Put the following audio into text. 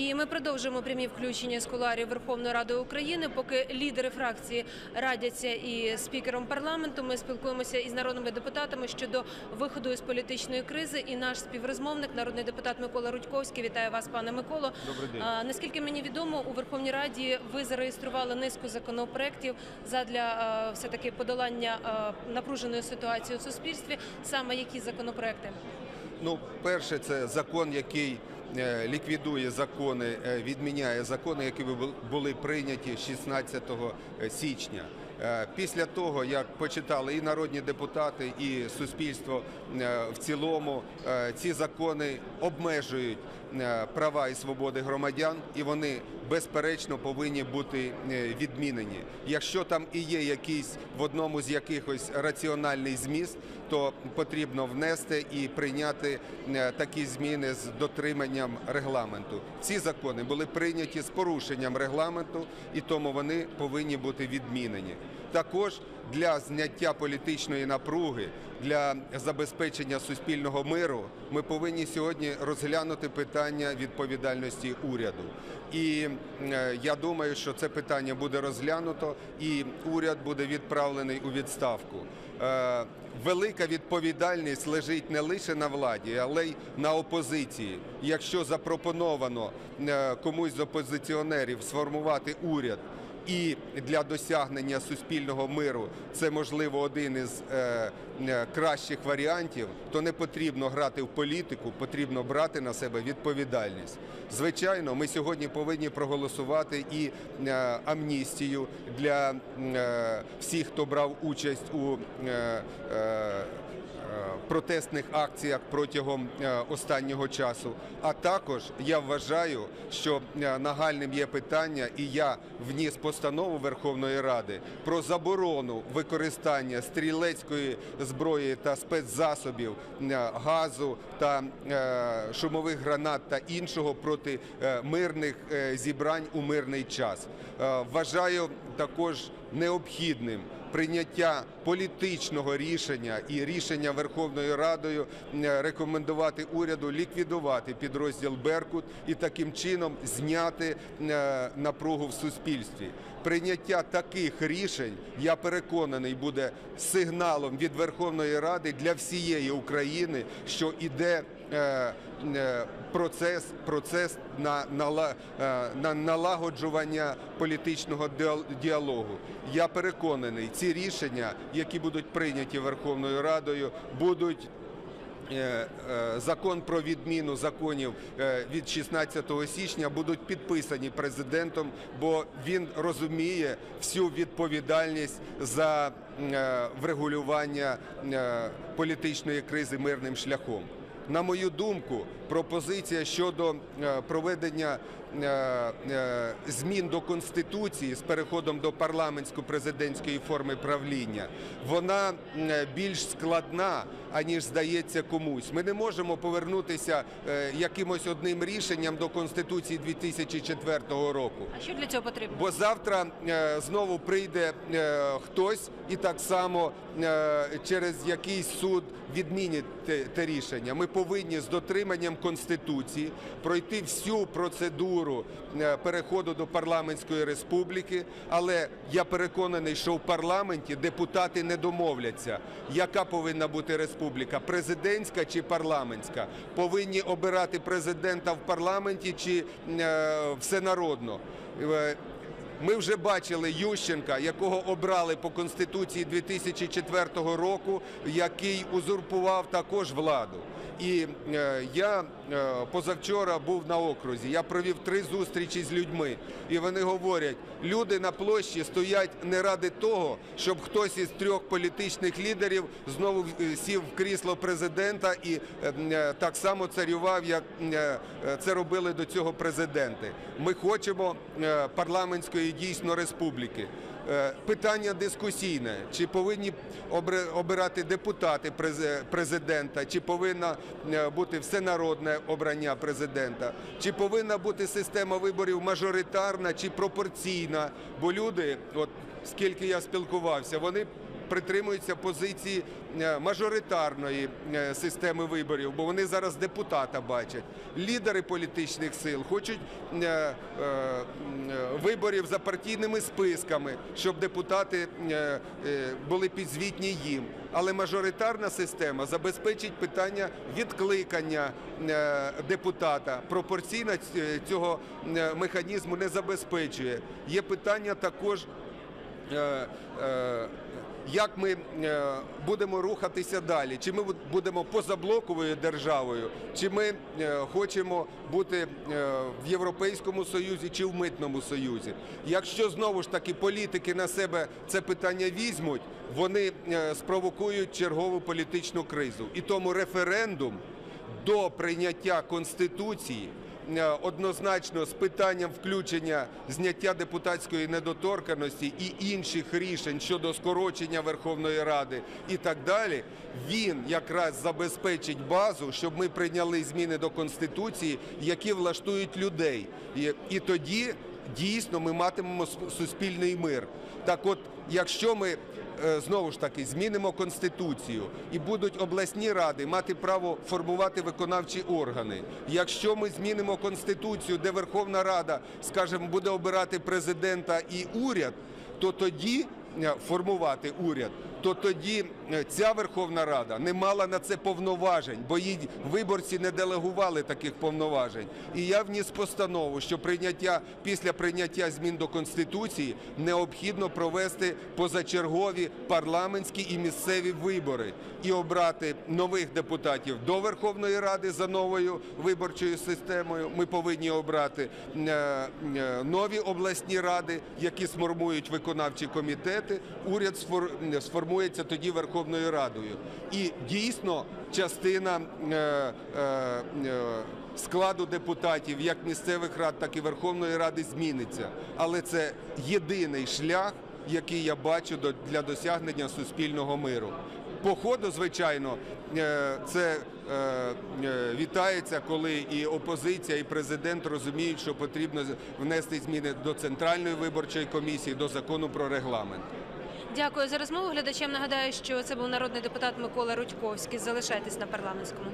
І ми продовжуємо прямі включення з куларів Верховної Ради України. Поки лідери фракції радяться і спікером парламенту. Ми спілкуємося із народними депутатами щодо виходу із політичної кризи. І наш співрозмовник, народний депутат Микола Рудьковський, вітає вас, пане Миколо. Добрий день. А, Наскільки мені відомо, у Верховній Раді ви зареєстрували низку законопроєктів задля все таки подолання напруженої ситуації у суспільстві. Саме які законопроекти? Ну, перше, це закон, який е, ліквідує закони, е, відміняє закони, які бу- були прийняті 16 січня. Е, Після того, як почитали і народні депутати, і суспільство в цілому, ці закони обмежують права і свободи громадян, і вони безперечно повинні бути відмінені. Якщо там і є якийсь в одному з якихось раціональний зміст, то потрібно внести і прийняти е, такі зміни з дотриманням регламенту. Ці закони були прийняті з порушенням регламенту, і тому вони повинні бути відмінені. Також для зняття політичної напруги, для забезпечення суспільного миру, ми повинні сьогодні розглянути питання відповідальності уряду. І е, я думаю, що це питання буде розглянуто, і уряд буде відправлений у відставку. Е, Велика відповідальність лежить не лише на владі, але й на опозиції. Якщо запропоновано е, комусь з опозиціонерів сформувати уряд і для досягнення суспільного миру це можливо один із е, е, кращих варіантів, то не потрібно грати в політику, потрібно брати на себе відповідальність. Звичайно, ми сьогодні повинні проголосувати і е, амністію для всіх, хто брав участь у протестних акціях протягом е, останнього часу. А також я вважаю, що е, нагальним є питання, і я вніс постанову Верховної Ради про заборону використання стрілецької зброї та спецзасобів е, газу та шумових гранат та іншого проти мирних зібрань у мирний час. Вважаю також необхідним прийняття політичного рішення і рішення Верховною Радою е, рекомендувати уряду ліквідувати підрозділ Беркут і таким чином зняти е, напругу в суспільстві. Прийняття таких рішень, я переконаний, буде сигналом від Верховної Ради для всієї України, що іде е, процес, процес на, нала- е, на налагоджування політичного діал- діалогу. Я переконаний, ці рішення, які будуть прийняті Верховною Радою, будуть е, е, закон про відміну законів е, від 16 січня будуть підписані президентом, бо він розуміє всю відповідальність за е, врегулювання е, політичної кризи мирним шляхом. На мою думку, пропозиція щодо е, проведення е, е, змін до конституції з переходом до парламентсько-президентської форми правління, вона більш складна, аніж здається комусь. Ми не можемо повернутися якимось одним рішенням до конституції 2004 року. А що для цього потрібно? Бо завтра знову прийде хтось і так само через якийсь суд відмінить те, те рішення. Ми повинні з дотриманням конституції пройти всю процедуру е, переходу до парламентської республіки. Але я переконаний, що в парламенті депутати не домовляться, яка повинна бути республіка президентська чи парламентська. Повинні обирати президента в парламенті чи е, всенародно. Е, ми вже бачили Ющенка, якого обрали по конституції 2004 року, який узурпував також владу. І е, я е, позавчора був на окрузі. Я провів три зустрічі з людьми, і вони говорять: люди на площі стоять не ради того, щоб хтось із трьох політичних лідерів знову е, сів в крісло президента і так само царював, як це робили до цього президенти. Ми хочемо парламентської дійсно республіки. Е, Питання дискусійне: чи повинні обирати депутати президента, чи повинна е, бути всенародне обрання президента, чи повинна бути система виборів мажоритарна чи пропорційна? Бо люди, от скільки я спілкувався, вони притримуються позиції е, мажоритарної е, системи виборів, бо вони зараз депутата бачать. Лідери політичних сил хочуть е, виборів за партійними списками, щоб депутати були підзвітні їм. Але мажоритарна система забезпечить питання відкликання депутата. Пропорційна цього механізму не забезпечує. Є питання також. Як ми е, будемо рухатися далі? Чи ми будемо позаблоковою державою, чи ми е, хочемо бути е, в Європейському Союзі чи в Митному Союзі? Якщо знову ж таки політики на себе це питання візьмуть, вони спровокують чергову політичну кризу. І тому референдум до прийняття конституції однозначно з питанням включення зняття депутатської недоторканості і інших рішень щодо скорочення Верховної Ради і так далі, він якраз забезпечить базу, щоб ми прийняли зміни до конституції, які влаштують людей. І тоді дійсно ми матимемо суспільний мир. Так, от, якщо ми е, знову ж таки змінимо конституцію і будуть обласні ради мати право формувати виконавчі органи. Якщо ми змінимо конституцію, де Верховна Рада, скажімо, буде обирати президента і уряд, то тоді е, формувати уряд. То тоді е, ця Верховна Рада не мала на це повноважень, бо їй виборці не делегували таких повноважень. І я вніс постанову, що прийняття після прийняття змін до конституції необхідно провести позачергові парламентські і місцеві вибори і обрати нових депутатів до Верховної Ради за новою виборчою системою. Ми повинні обрати е, е, нові обласні ради, які сформують виконавчі комітети. Уряд сфор- сформується тоді Верховною Радою. І дійсно частина е, е, е, складу депутатів як місцевих рад, так і Верховної Ради зміниться. Але це єдиний шлях, який я бачу для досягнення суспільного миру. По ходу, звичайно, це вітається, коли і опозиція, і президент розуміють, що потрібно внести зміни до центральної виборчої комісії, до закону про регламент. Дякую за розмову. Глядачам нагадаю, що це був народний депутат Микола Рудьковський. Залишайтесь на парламентському.